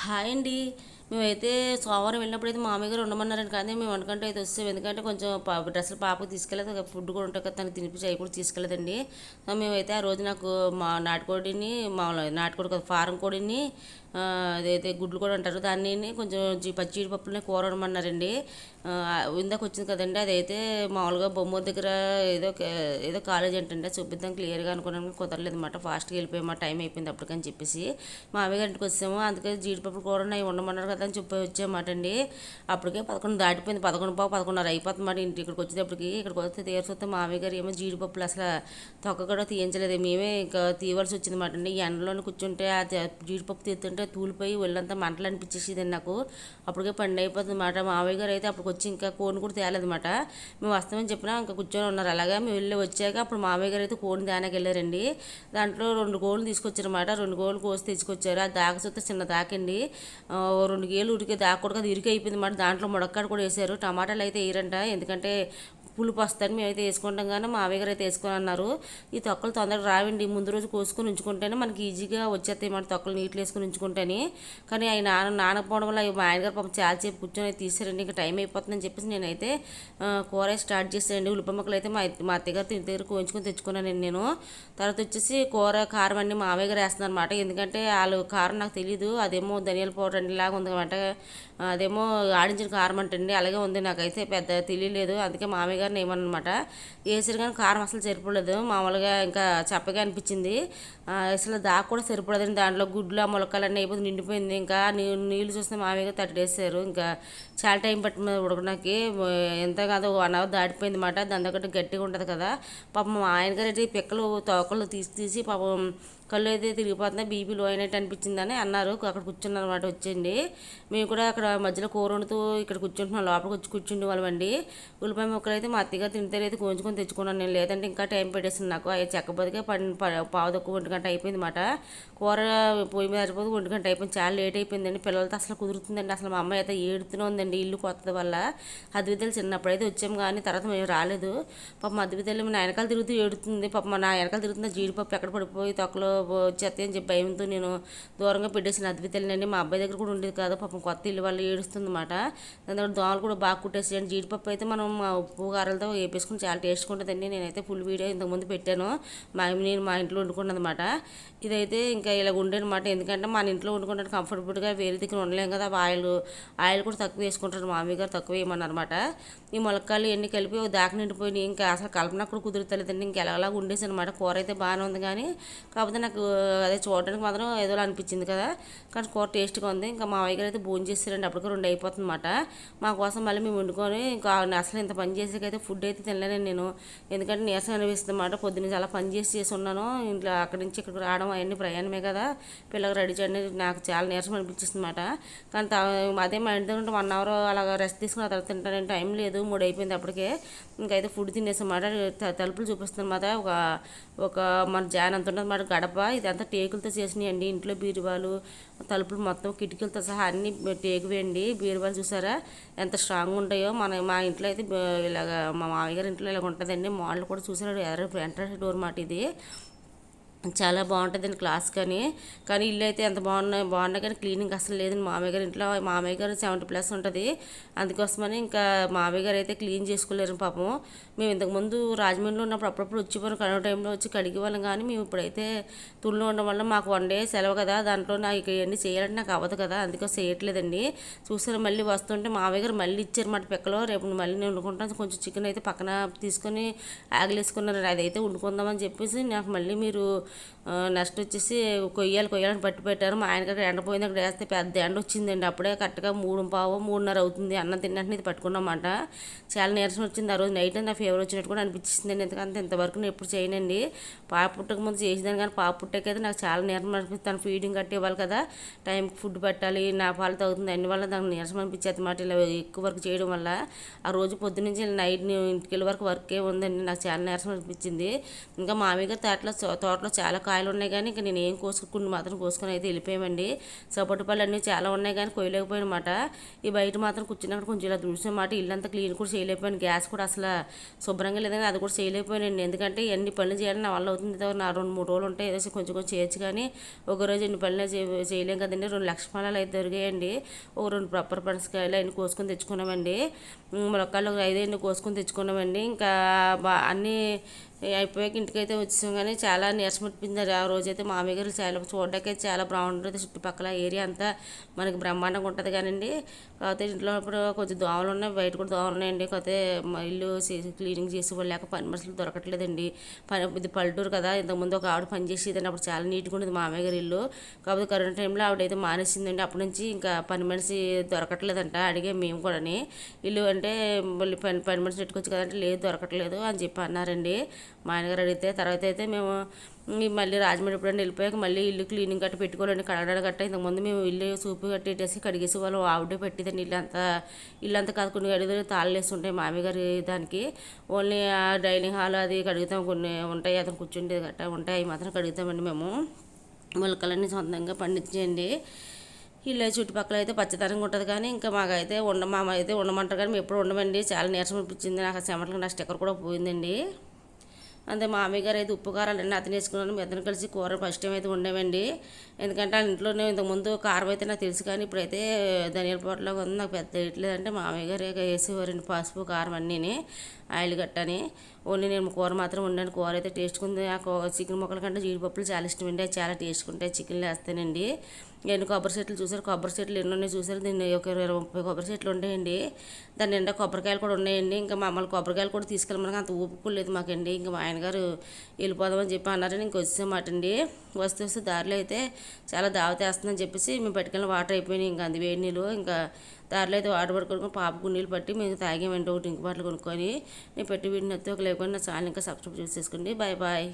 Hi అండి మేమైతే సోమవారం వెళ్ళినప్పుడు అయితే మామయ్య గారు ఉండమన్నారని కానీ మేము వంటకంటే అయితే వస్తాం ఎందుకంటే కొంచెం డ్రెస్సులు పాపకు తీసుకెళ్ళదు. ఫుడ్ కూడా ఉంటుంది కదా తనకి తినిపించి అవి కూడా తీసుకెళ్ళదండి. మేమైతే ఆ రోజు నాకు మా నాటుకోడిని మామూలు నాటుకోడి కదా ఫారం కోడిని అదైతే గుడ్లు కూడా అంటారు. దాన్ని కొంచెం పచ్చి జీడిపప్పులని కూర వండమన్నారండి. ఇందాక వచ్చింది కదండి అదైతే మామూలుగా బొమ్మ దగ్గర ఏదో ఏదో కాలేజ్ ఏంటంటే చూపిద్దాం క్లియర్గా అనుకున్నాను కుదరలేదు అనమాట ఫాస్ట్గా వెళ్ళిపోయామా టైం అయిపోయింది అప్పటికని చెప్పేసి. మా అవి గంటకు వచ్చాము. అందుకే జీడిపప్పు కూర ఉన్నాయి ఉండమన్నారు కదా అని చెప్పి వచ్చామాట అండి. అప్పటికే పదకొండు దాటిపోయింది. పదకొండు పావు పదకొండున్నర అయిపోతుంది మాట ఇంటి ఇక్కడికి వచ్చేటప్పటికి. ఇక్కడికి వస్తే తీర్చొస్తే మామయ్య గారు ఏమో జీడిపప్పులు అసలు తొక్క కూడా తీయించలేదు. మేమే ఇంకా తీయవలసి వచ్చింది మాట అండి ఎండలోనే కూర్చుంటే ఆ జీడిపప్పు తీస్తుంటే తూలిపోయి ఒళ్ళంతా మంటలు అనిపించేసింది నాకు. అప్పటికే పండు అయిపోతుంది మాట మావయ్య గారు అయితే అప్పటికి వచ్చి ఇంకా కోన్ కూడా తేలేదు మేము వస్తామని చెప్పినా ఇంకా కూర్చొని ఉన్నారు. అలాగే మేము వెళ్ళి వచ్చాక అప్పుడు మామయ్య గారు అయితే కోడిని దానికి వెళ్ళారండి. దాంట్లో రెండు గోళ్ళు తీసుకొచ్చారన్నమాట. రెండు గోళ్ళు కోసి తెచ్చుకొచ్చారు. అది దాక చూస్తే చిన్న దాకండి రెండు నాలుగేళ్ళు ఉడికే దాకూడదు అది ఇరికి అయిపోయింది మాట. దాంట్లో ముడక్కడ కూడా వేసారు టమాటాలు అయితే వేయరంట. ఎందుకంటే పులుపు వస్తాయని మేమైతే వేసుకుంటాం కానీ మా ఆవిడ అయితే వేసుకొని అన్నారు ఈ తొక్కలు తొందరగా రావండి ముందు రోజు కోసుకొని ఉంచుకుంటేనే మనకి ఈజీగా వచ్చేస్తాయి మన తొక్కలు నీటిలో వేసుకొని ఉంచుకుంటేనే. కానీ అవి నాన్న నానకపోవడం వల్ల మా ఆయనగారు పాపం చాలా సేపు కూర్చొని తీసారండి ఇంకా టైం అయిపోతుందని చెప్పేసి నేనైతే కూర స్టార్ట్ చేసానండి ఉల్లిపాయ ముక్కలు అయితే మా మా అత్తగారు ఇంటి దగ్గర కోయించుకొని తెచ్చుకున్నానండి నేను. తర్వాత వచ్చేసి కూర కారం అన్ని మా ఆవిడ గారు వేస్తున్నారు అనమాట ఎందుకంటే వాళ్ళు కారం నాకు తెలియదు అదేమో ధనియాల పౌడర్ అండి లాగా ఉంది అదేమో ఆడించిన కారం అంటండి అలాగే ఉంది. నాకైతే పెద్ద తెలియలేదు అందుకే మామయ్య గారిని ఏమన్నమాట వేసారు కానీ కారం అసలు సరిపోలేదు మామూలుగా ఇంకా చప్పగా అనిపించింది. అసలు దాకా కూడా సరిపడదండి దాంట్లో గుడ్లు ఆ మొలకలన్నీ అయిపోయింది నిండిపోయింది. ఇంకా నీళ్ళు చూస్తే మామయ్య గారు వేసారు ఇంకా చాలా టైం పట్టింది ఉడకడానికి. ఎంత కాదు వన్ అవర్ దాటిపోయింది అనమాట దాని దగ్గర గట్టిగా ఉంటుంది కదా. పాపం ఆయన గారు అయితే పిక్కలు తోకలు తీసి తీసి పాపం కళ్ళు అయితే తిరిగిపోతున్నాయి. బీపీ లో అయినట్టు అనిపించిందని అన్నారు. అక్కడ కూర్చున్నారు అనమాట మేము కూడా అక్కడ మధ్యలో కూర వండుతూ ఇక్కడ కూర్చుంటున్నాం. లోపలికి వచ్చి కూర్చుండి వాళ్ళమండి ఉల్లిపాయ ముక్కలు అయితే మా అత్తగారు తింటే అయితే కోంచుకొని తెచ్చుకున్నాను. నేను లేదంటే ఇంకా టైం పెట్టేసింది నాకు. అవి చెక్కబదిగా పని పావు తక్కువ ఒంటి గంట అయిపోయింది అనమాట కూర పొయ్యి మీద సరిపోతే ఒంటి గంట అయిపోయింది. చాలా లేట్ అయిపోయిందండి. పిల్లలతో అసలు కుదురుతుందండి. అసలు మా అమ్మాయి అయితే ఏడుతూనే ఉందండి ఇల్లు కొత్తది వల్ల. అద్వితలు చిన్నప్పుడు అయితే వచ్చాము కానీ తర్వాత మేము రాలేదు. పాప మా అద్వితలు నా వెనకాల తిరుగుతూ ఏడుతుంది. పాప మా నా వెనకాల తిరుగుతున్న జీడిపప్పు ఎక్కడ పడిపోయి తొక్కలో వచ్చేస్తాయి అని చెప్పి భయంతో నేను దూరంగా పెట్టేసిన అద్వితలండి మా అబ్బాయి దగ్గర కూడా ఉండేది కాదు. పాపం కొత్త ఇల్లు వాళ్ళు ఏడుస్తుంది అన్నమాట దాని తర్వాత దోమలు కూడా బాగా కుట్టేసాయండి జీడిపప్పు అయితే మనం మా కారాలతో వేపేసుకుని చాలా టేస్ట్గా ఉంటుందండి. నేనైతే ఫుల్ వీడియో ఇంతకుముందు పెట్టాను. మా నేను మా ఇంట్లో వండుకున్నది అనమాట ఇదైతే ఇంకా ఇలా ఉండేనమాట. ఎందుకంటే మన ఇంట్లో వండుకుంటాను కంఫర్టబుల్గా వేరే దగ్గర ఉండలేం కదా. ఆయిల్ ఆయిల్ కూడా తక్కువ వేసుకుంటారు. మామయ్య గారు తక్కువ వేయమన్నారు అనమాట ఈ మొలకాయలు ఎన్ని కలిపి దాకా నిండిపోయినాయి. ఇంకా అసలు కల్పన కూడా కుదురుతలేదండి. ఇంకా ఎలాగలా ఉండేసి అనమాట కూర అయితే బాగానే ఉంది కానీ కాకపోతే నాకు అదే చూడడానికి మాత్రం ఏదో అనిపించింది కదా. కానీ కూర టేస్ట్గా ఉంది. ఇంకా మా అయ్య గారు అయితే భోజనం చేస్తారండి. అప్పటికి రెండు అయిపోతుంది అన్నమాట. మా కోసం మళ్ళీ మేము వండుకొని ఇంకా అసలు ఇంత పని చేసే అయితే ఫుడ్ అయితే తినలేను నేను. ఎందుకంటే నీరసం అనిపిస్తుంది అన్నమాట. పొద్దున్న చాలా పని చేసి చేసి ఉన్నాను ఇంట్లో అక్కడి నుంచి ఇక్కడికి రావడం అవన్నీ ప్రయాణమే కదా. పిల్లలు రెడీ చేయండి. నాకు చాలా నీరసం అనిపించింది మాట కానీ అదే మా ఇంటి దగ్గర వన్ అవర్ అలాగ రెస్ట్ తీసుకున్న తర్వాత తింటానని టైం లేదు. మూడు అయిపోయింది అప్పటికే. ఇంకైతే ఫుడ్ తినేసామాట తలుపులు చూపిస్తుంది అన్నమాట. ఒక ఒక మన జాన్ అంత ఉంటుంది మాట గడప. ఇదంతా టేకులతో చేసినాయండి. ఇంట్లో బీరువాలు తలుపులు మొత్తం కిటికీలతో సహా అన్ని టేకువేయండి బీరువాలు చూసారా? ఎంత స్ట్రాంగ్ ఉంటాయో. మన మా ఇంట్లో అయితే ఇలాగ మా మామయ్య గారి ఇంట్లో ఇలాగ ఉంటుందండి. మాళ్ళు కూడా చూసారు ఎర్ర ఎంట్రన్స్ డోర్ మాట ఇది చాలా బాగుంటుందండి క్లాస్ కానీ. కానీ ఇల్లు అయితే ఎంత బాగున్నాయి బాగున్నా కానీ క్లీనింగ్ అసలు లేదండి. మామయ్య గారి ఇంట్లో మామయ్య గారు సెవెంటీ ప్లస్ ఉంటుంది. అందుకోసమని ఇంకా మామయ్య గారు అయితే క్లీన్ చేసుకోలేరు పాపం. మేము ఇంతకుముందు రాజమండ్రిలో ఉన్నప్పుడు అప్పుడప్పుడు వచ్చిపోయిన కరోనా టైంలో వచ్చి కడిగే వాళ్ళం కానీ మేము ఇప్పుడైతే తుళ్ళు ఉండడం వల్ల మాకు వన్ డే సెలవు కదా. దాంట్లో నాకు ఇవన్నీ చేయాలంటే నాకు అవ్వదు కదా. అందుకోసం చేయట్లేదండి. చూసాను మళ్ళీ వస్తుంటే మామయ్య గారు మళ్ళీ ఇచ్చారు మాట పిక్కలో. రేపు మళ్ళీ నేను వండుకుంటాను. కొంచెం చికెన్ అయితే పక్కన తీసుకొని ఆగలేసుకున్నారు అదైతే వండుకుందామని చెప్పేసి నాకు మళ్ళీ మీరు నెక్స్ట్ వచ్చేసి కొయ్యాలి కొయ్యాలని పట్టి పెట్టారు. మా ఆయన ఎండ ఎండపోయింది అక్కడ వేస్తే పెద్ద ఎండ వచ్చిందండి. అప్పుడే కరెక్ట్గా మూడు పావు మూడున్నర అవుతుంది. అన్నం తిన్నట్టు ఇది పట్టుకున్నమాట. చాలా నీరసం వచ్చింది. ఆ రోజు నైట్ నా ఫీవర్ వచ్చినట్టు కూడా అనిపించింది ఎందుకంటే ఇంతవరకు నేను ఎప్పుడు చేయనండి. పాప పుట్టక ముందు చేసేదాన్ని కానీ పాప పుట్టకైతే నాకు చాలా నీరసం అనిపిస్తాను ఫీడింగ్ కట్టి ఇవ్వాలి కదా. టైంకి ఫుడ్ పెట్టాలి నా పాలు తగ్గుతుంది అన్ని వల్ల నాకు నీరసం అనిపించేది మాట ఇలా ఎక్కువ వర్క్ చేయడం వల్ల ఆ రోజు పొద్దునుంచి నైట్ ఇంటికి వెళ్ళే వరకు వర్కే ఉందండి. నాకు చాలా నీరసం అనిపించింది. ఇంకా మామయ్య తోటలో తోటలో చాలా కాయలు ఉన్నాయి కానీ ఇంకా నేను ఏం కోసుకుని మాత్రం కోసుకొని అయితే వెళ్ళిపోయామండి. సపోటు పళ్ళు అన్నీ చాలా ఉన్నాయి కానీ కొయ్యలేకపోయానమాట ఈ బయట మాత్రం కూర్చున్నప్పుడు కొంచెం ఇలా మాట ఇల్లంతా క్లీన్ కూడా చేయలేకపోయాను. గ్యాస్ కూడా అసలు శుభ్రంగా లేదని అది కూడా చేయలేకపోయానండి. ఎందుకంటే ఎన్ని పనులు చేయాలని నా వల్ల అవుతుంది నా రెండు మూడు రోజులు ఉంటాయి ఏదో కొంచెం కొంచెం చేయొచ్చు కానీ ఒక రోజు ఎన్ని పనులు చేయలేం కదండి. రెండు లక్ష అయితే దొరికాయండి. ఒక రెండు ప్రప్పర్ పనసకాయలు అన్ని కోసుకొని తెచ్చుకున్నామండి. ములక్కాయలు ఐదు ఐదు కోసుకొని తెచ్చుకున్నామండి. ఇంకా అన్నీ అయిపోయాక ఇంటికైతే వచ్చాం కానీ చాలా నీరసం అనిపించింది ఆ రోజైతే మామయ్య గారు చాలా చూడడానికి చాలా బాగుంటుంది. చుట్టుపక్కల ఏరియా అంతా మనకి బ్రహ్మాండంగా ఉంటుంది కానివ్వండి కాకపోతే ఇంట్లో ఇప్పుడు కొంచెం దోమలు ఉన్నాయి బయట కూడా దోమలు ఉన్నాయండి. కాకపోతే ఇల్లు క్లీనింగ్ చేసి లేక పని మనుషులు దొరకట్లేదండి. పని ఇది పల్లెటూరు కదా ఇంతకుముందు ఒక ఆవిడ పని చేసేది అప్పుడు చాలా నీట్గా ఉండేది మామయ్య గారి ఇల్లు. కాకపోతే కరోనా టైంలో ఆవిడైతే మానేసిందండి. అప్పటి నుంచి ఇంకా పని మనిషి దొరకట్లేదంట. అడిగే మేము కూడా ఇల్లు అంటే మళ్ళీ పని పని మనిషి పెట్టుకోవచ్చు కదంటే లేదు దొరకట్లేదు అని చెప్పి అన్నారండి. మా ఆయనగారు అడిగితే తర్వాత అయితే మేము మళ్ళీ రాజమండ్రి ఎప్పుడైనా వెళ్ళిపోయాక మళ్ళీ ఇల్లు క్లీనింగ్ గట్ట పెట్టుకోవాలండి కడగడం గట్ట ఇంతకుముందు మేము ఇల్లు సూపు కట్టేసి కడిగేసి వాళ్ళు ఆవిడే పెట్టిందండి ఇల్లు అంతా ఇల్లు అంతా కాదు కొన్ని కడిగి తాళ్ళేసి ఉంటాయి మామయ్య గారి దానికి. ఓన్లీ ఆ డైనింగ్ హాల్ అది కడుగుతాం కొన్ని ఉంటాయి అతను కూర్చుండేది గట్ట ఉంటాయి అవి మాత్రం కడుగుతామండి మేము. మొలకలన్నీ సొంతంగా పండించేయండి. ఇల్లు చుట్టుపక్కల అయితే పచ్చదనంగా ఉంటుంది కానీ ఇంకా మాకైతే ఉండ మా అయితే ఉండమంటారు కానీ మేము ఎప్పుడు ఉండమండి. చాలా నీరసం అనిపించింది. నాకు చెమటలు నా స్టిక్కర్ కూడా పోయిందండి. అంతే మామయ్య గారు అయితే ఉప్పు కారాలు అన్నీ అతను వేసుకున్నాను మీ అతను కలిసి కూర ఫస్ట్ టైం అయితే ఉండేవండి. ఎందుకంటే వాళ్ళ ఇంట్లోనే ఇంతకుముందు కారం అయితే నాకు తెలుసు కానీ ఇప్పుడైతే ధనియాల పొట్టలో ఉంది నాకు పెద్ద వేయట్లేదంటే మామయ్య గారు వేసేవారండి పసుపు కారం అన్నీని ఆయిల్ గట్టని ఓన్లీ నేను కూర మాత్రం ఉండండి కూర అయితే టేస్ట్ ఉంది ఆ చికెన్ ముక్కల కంటే జీడిపప్పులు చాలా ఇష్టం అండి. అది చాలా టేస్ట్ ఉంటాయి చికెన్లు వేస్తానండి. ఎన్ని కొబ్బరి చెట్లు చూసారు? కొబ్బరి చెట్లు ఎన్ని ఉన్నాయి చూసారు? దీన్ని ఒక ఇరవై ముప్పై కొబ్బరి చెట్లు ఉంటాయండి దాని నిండా కొబ్బరికాయలు కూడా ఉన్నాయండి. ఇంకా మమ్మల్ని కొబ్బరికాయలు కూడా తీసుకెళ్ళమని అంత ఊపుకోలేదు మాకండి. ఇంకా మా ఆయనగారు వెళ్ళిపోదామని చెప్పి అన్నారని ఇంక వచ్చేమాట అండి. వస్తే వస్తే దారిలో అయితే చాలా దావతేస్తుందని చెప్పేసి మేము పట్టుకెళ్ళిన వాటర్ అయిపోయినాయి. ఇంకా అంది వేడి నీళ్ళు. ఇంకా దారిలో అయితే వాటర్ పట్టుకొని పాపకు నీళ్ళు పట్టి మేము తాగేమంటే ఒకటి ఇంక బాటలు కొనుక్కొని. నేను పెట్టి వీడిని అయితే ఒక లేకుండా చాలా. ఇంకా సబ్స్క్రైబ్ చూసేసుకోండి. Bye bye.